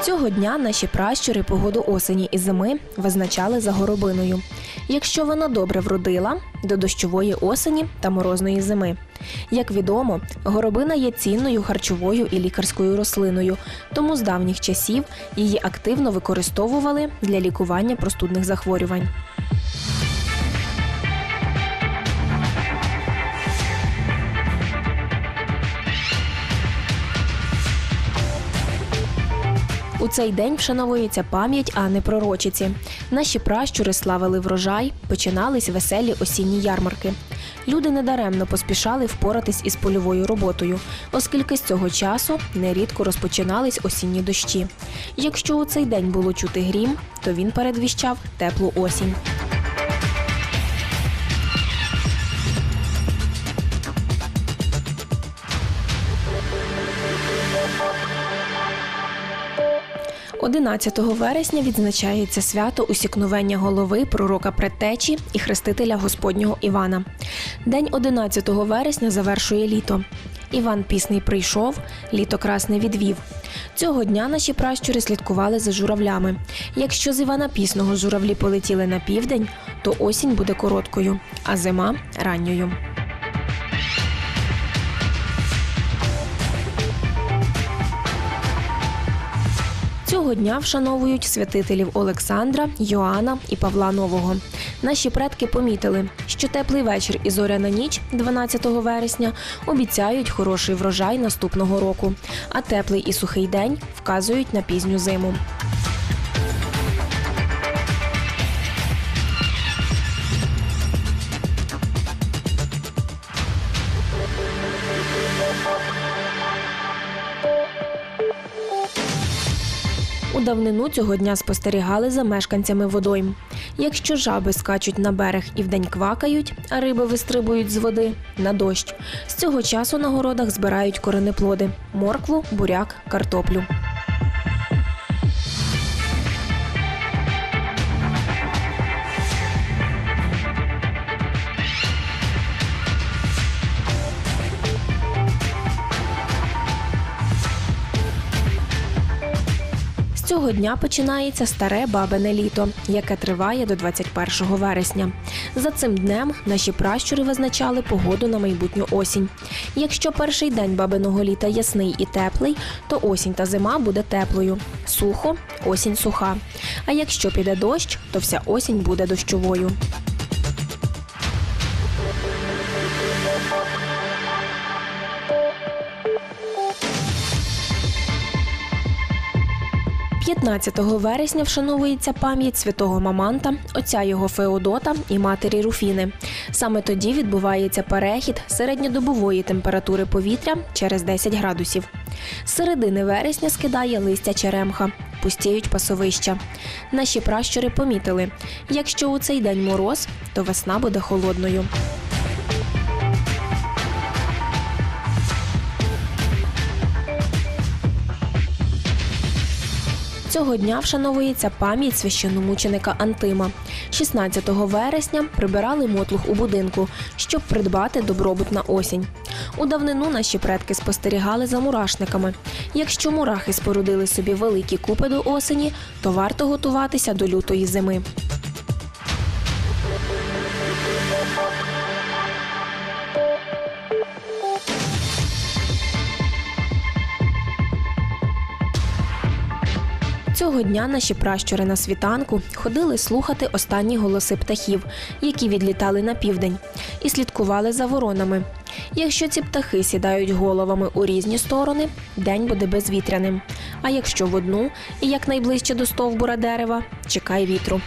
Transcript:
Цього дня наші пращури погоду осені і зими визначали за горобиною. Якщо вона добре вродила, до дощової осені та морозної зими. Як відомо, горобина є цінною харчовою і лікарською рослиною, тому з давніх часів її активно використовували для лікування простудних захворювань. У цей день вшановується пам'ять Анни Пророчиці. Наші пращури славили врожай, починались веселі осінні ярмарки. Люди недаремно поспішали впоратись із польовою роботою, оскільки з цього часу нерідко розпочинались осінні дощі. Якщо у цей день було чути грім, то він передвіщав теплу осінь. Одинадцятого вересня відзначається свято усікновення голови пророка предтечі і хрестителя Господнього Івана. День 11 вересня завершує літо. Іван Пісний прийшов, літо красне відвів. Цього дня наші пращури слідкували за журавлями. Якщо з Івана Пісного журавлі полетіли на південь, то осінь буде короткою, а зима ранньою. Цього дня вшановують святителів Олександра, Йоанна і Павла Нового. Наші предки помітили, що теплий вечір і зоряна ніч 12 вересня обіцяють хороший врожай наступного року, а теплий і сухий день вказують на пізню зиму. У давнину цього дня спостерігали за мешканцями водойм. Якщо жаби скачуть на берег і вдень квакають, а риби вистрибують з води на дощ. З цього часу на городах збирають коренеплоди моркву, буряк, картоплю. Цього дня починається старе бабине літо, яке триває до 21 вересня. За цим днем наші пращури визначали погоду на майбутню осінь. Якщо перший день бабиного літа ясний і теплий, то осінь та зима буде теплою. Сухо, осінь суха. А якщо піде дощ, то вся осінь буде дощовою. – 15 вересня вшановується пам'ять святого Маманта, отця його Феодота і матері Руфіни. Саме тоді відбувається перехід середньодобової температури повітря через 10 градусів. З середини вересня скидає листя черемха, пустіють пасовища. Наші пращури помітили, якщо у цей день мороз, то весна буде холодною. Цього дня вшановується пам'ять священномученика Антима. 16 вересня прибирали мотлух у будинку, щоб придбати добробут на осінь. У давнину наші предки спостерігали за мурашниками. Якщо мурахи спорудили собі великі купи до осені, то варто готуватися до лютої зими. Цього дня наші пращури на світанку ходили слухати останні голоси птахів, які відлітали на південь, і слідкували за воронами. Якщо ці птахи сідають головами у різні сторони, день буде безвітряним. А якщо в одну і якнайближче до стовбура дерева, чекай вітру.